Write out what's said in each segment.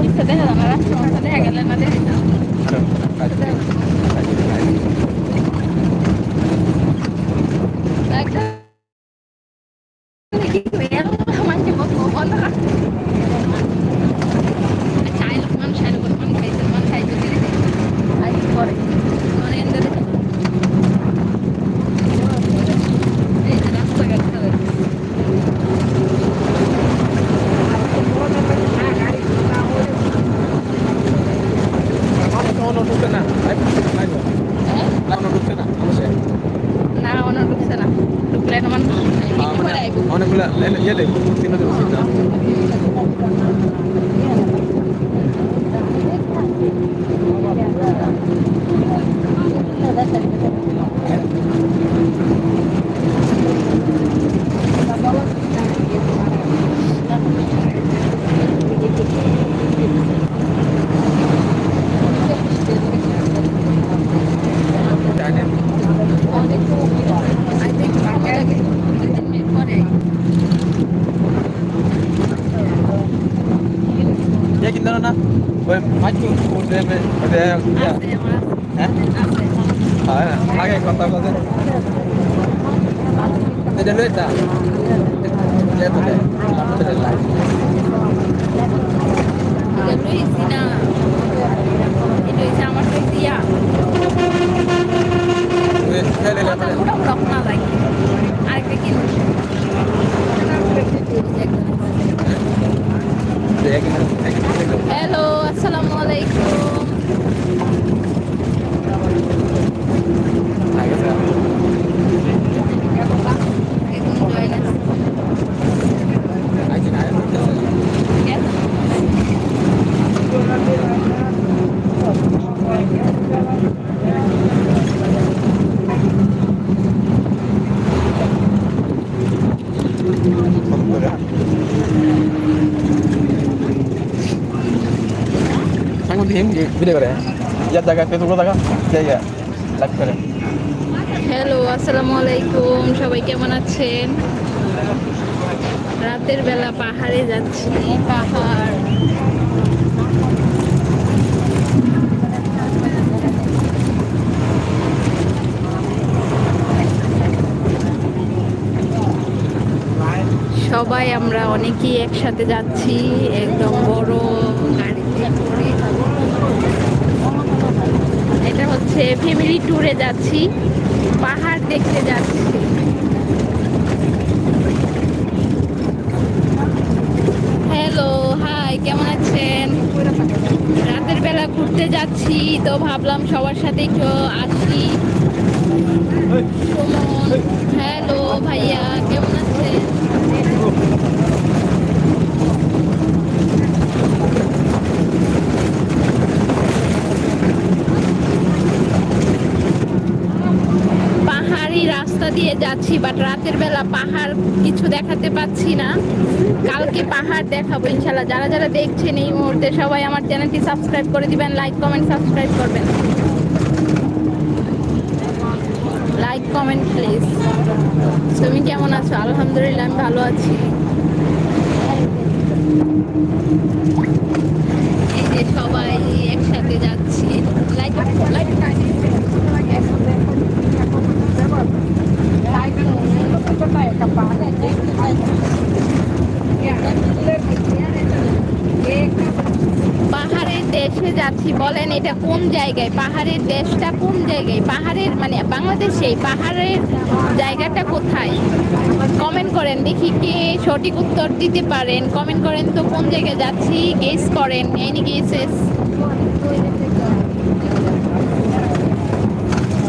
ইচ্ছা দেখা যায় না রাস্তার মধ্যে দেখা কিনতে না? ওই আমার আছে হ্যাঁ? আছে হ্যাঁ। আগে কথা বলতে এটা লইতা এটা তো এটা লাইট এটা লইছি না। এটা হইছে আমার তো দিয়া ওই ছেলে ওটা ওটা ব্লক না লাগে আরেকটা কিনো হ্যালো আসসালামু আলাইকুম এখন জয়েন আছে কেন Sang mesti him video করে ya জায়গা ফেসবুক জায়গা যাই লাইভ করে হ্যালো আসসালামু আলাইকুম সবাই কেমন আছেন? রাতের বেলা পাহাড়ে যাচ্ছি পাহাড়। সবাই আমরা অনেকেই একসাথে যাচ্ছি, একদম বড় গাড়িতে এটা হচ্ছে ফ্যামিলি ট্যুরে যাচ্ছি, পাহাড় দেখতে যাচ্ছি। হ্যালো হাই কেমন আছেন? রাতের বেলা ঘুরতে যাচ্ছি, তো ভাবলাম সবার সাথে একটু আসি। হ্যালো ভাইয়া, কেমন আছেন? রাস্তা দিয়ে যাচ্ছি বাট রাতের বেলা পাহাড় কিছু দেখাতে পাচ্ছি না। কালকে পাহাড় দেখাবো ইনশাল্লাহ যারা যারা দেখছেন এই মুহূর্তে সবাই আমার চ্যানেলটি সাবস্ক্রাইব করে দিবেন লাইক কমেন্ট সাবস্ক্রাইব করবেন লাইক কমেন্ট প্লিজ তুমি কেমন আছো আলহামদুলিল্লাহ আমি ভালো আছি সবাই একসাথে যাচ্ছি লাইক পাহাড়ের দেশে যাচ্ছি, বলেন এটা কোন জায়গায়? পাহাড়ের দেশটা কোন জায়গায়? পাহাড়ের মানে বাংলাদেশে পাহাড়ের জায়গাটা কোথায়? কমেন্ট করেন, দেখি কে সঠিক উত্তর দিতে পারেন। কমেন্ট করেন তো কোন জায়গায় যাচ্ছি গেস করেন এনি গেসেস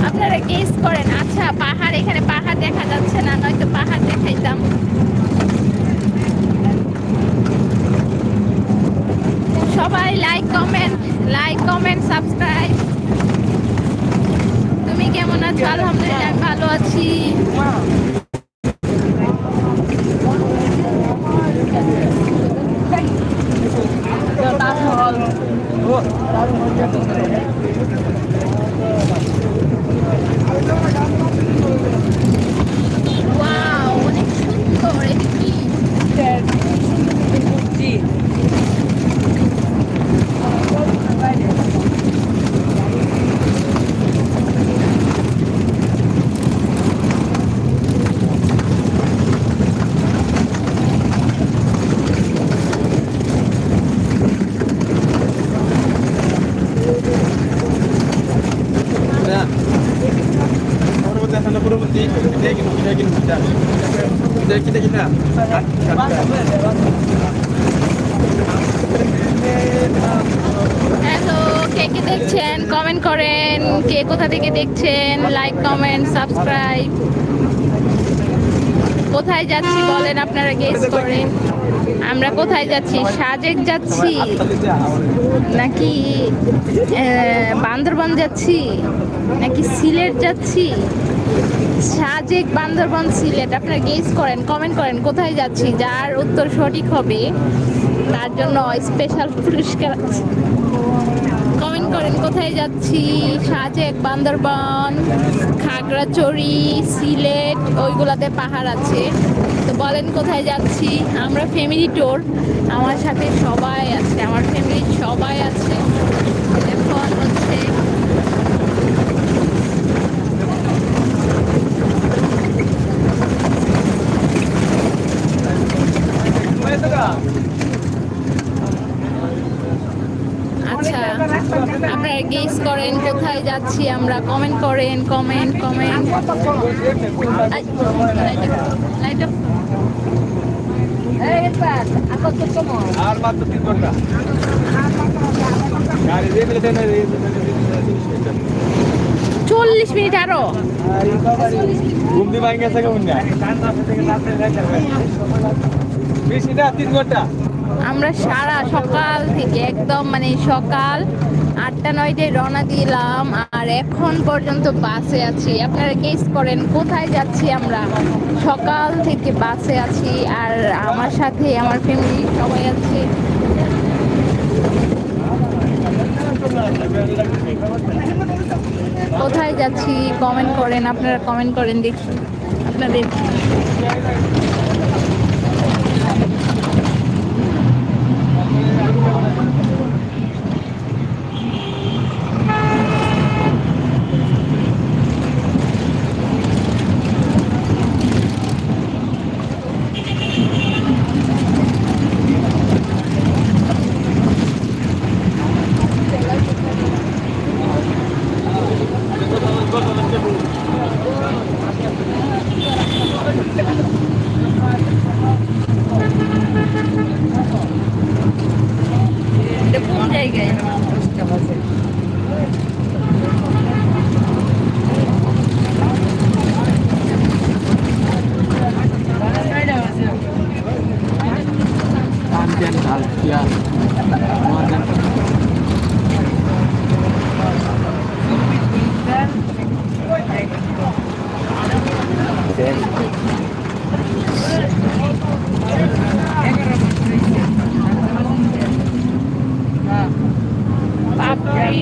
আপনারা গেস করেন আচ্ছা পাহাড়, এখানে পাহাড় দেখা যাচ্ছে না, নয়তো পাহাড় দেখাইতাম। সবাই like comment like comment subscribe তুমি কেমন আছো? আলহামদুলিল্লাহ ভালো আছি ওয়াও অনেক সুন্দর এটা কি হ্যালো কে কে দেখছেন? কমেন্ট করেন। কে কোথা থেকে দেখছেন? লাইক কমেন্ট সাবস্ক্রাইব কোথায় যাচ্ছি বলেন আপনারা গেস করেন। আমরা কোথায় যাচ্ছি? সাজেক যাচ্ছি। নাকি বান্দরবান যাচ্ছি? নাকি সিলেট যাচ্ছি? সাজেক বান্দরবন সিলেট, আপনারা গেস করেন কমেন্ট করেন, কোথায় যাচ্ছি? যার উত্তর সঠিক হবে, তার জন্য স্পেশাল পুরস্কার আছে। কমেন্ট করেন, কোথায় যাচ্ছি? সাজেক বান্দরবন খাগড়াচড়ি সিলেট, ওইগুলাতে পাহাড় আছে। তো বলেন, কোথায় যাচ্ছি? আমরা ফ্যামিলি ট্যুর আমার সাথে সবাই আছে, আমার ফ্যামিলির সবাই আছে এখন হচ্ছে আচ্ছা আপনারা গেস করেন কোথায় যাচ্ছি আমরা কমেন্ট করেন কমেন্ট কমেন্ট আর মাত্র তিন ঘণ্টা। চল্লিশ মিনিট আরও। ঘুম দিয়ে ভাঙ গেছে কেমন না? বেশি না তিন ঘণ্টা। আমরা সারা সকাল থেকে একদম মানে সকাল আটটা, নয়টায় রওনা দিলাম আর এখন পর্যন্ত বাসে আছি। আপনারা গেস করেন কোথায় যাচ্ছি আমরা? সকাল থেকে বাসে আছি আর আমার সাথে আমার ফ্যামিলি সবাই আছে। কোথায় যাচ্ছি? কমেন্ট করেন, আপনারা কমেন্ট করেন দেখি। আপনাদের এটা কোন জায়গায় Andian Alfia Muadan পাপড়ি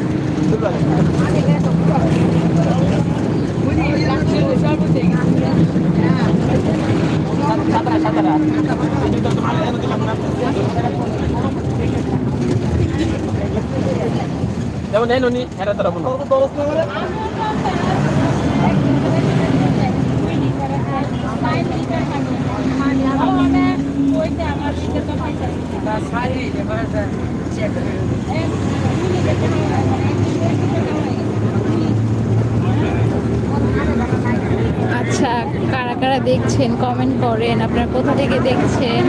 যেমন এই নুনি এটা তোরা বলো আচ্ছা কারা কারা দেখছেন কমেন্ট করেন, আপনারা কোথা থেকে দেখছেন?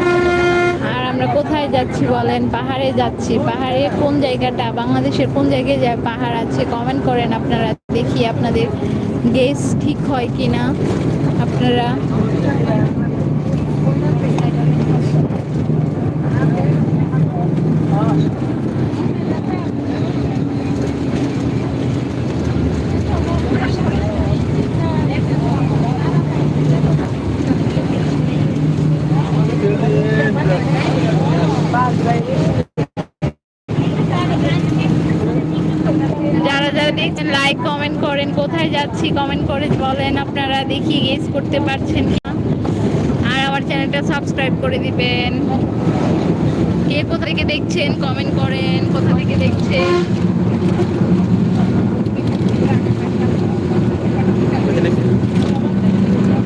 আর আমরা কোথায় যাচ্ছি বলেন? পাহাড়ে যাচ্ছি। পাহাড়ে কোন জায়গাটা? বাংলাদেশের কোন জায়গায় পাহাড় আছে কমেন্ট করেন আপনারা, দেখি আপনাদের গেস ঠিক হয় কি না আপনারা যারা যারা দেখছেন লাইক কমেন্ট করেন, কোথায় যাচ্ছি কমেন্ট করে বলেন, আপনারা দেখি গেস করতে পারছেন না। আর আমার চ্যানেলটা সাবস্ক্রাইব করে দিবেন। কে কোথা থেকে দেখছেন কমেন্ট করেন, কোথা থেকে দেখছেন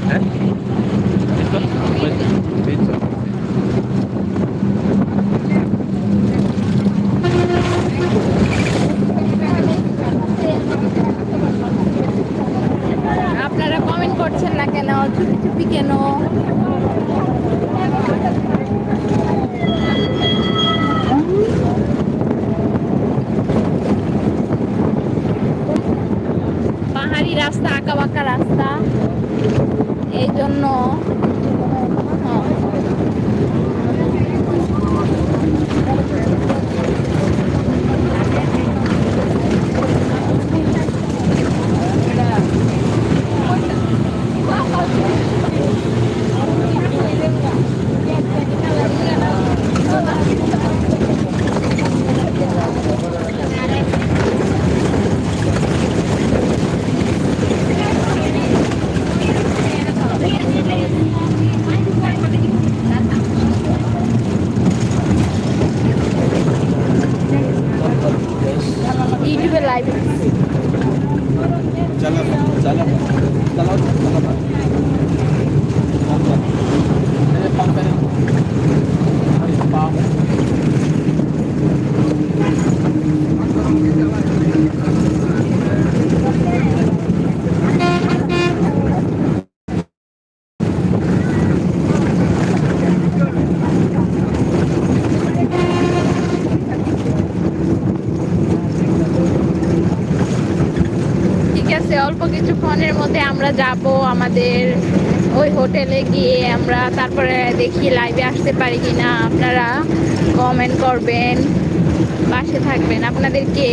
হ্যাঁ Pizza. আপনারা কমেন্ট করছেন না কেন চুপি চুপি কেন পাহাড়ি রাস্তা আঁকা বাঁকা রাস্তা এই জন্য হ্যাঁ। Sana, dalawa, dalawa. অল্প কিছুক্ষণের মধ্যে আমরা যাব আমাদের ওই হোটেলে গিয়ে আমরা তারপরে দেখি লাইভে আসতে পারি কিনা। আপনারা কমেন্ট করবেন, পাশে থাকবেন। আপনাদেরকে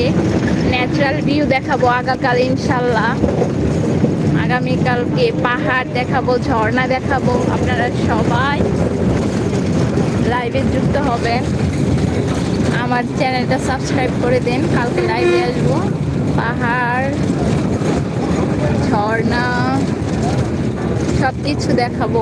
ন্যাচারাল ভিউ দেখাবো আগাকাল ইনশাল্লাহ। আগামীকালকে পাহাড় দেখাবো, ঝর্ণা দেখাবো। আপনারা সবাই লাইভে যুক্ত হবেন। আমার চ্যানেলটা সাবস্ক্রাইব করে দিন, কালকে লাইভে আসব। পাহাড় ঝর্ণা সব কিছু দেখাবো।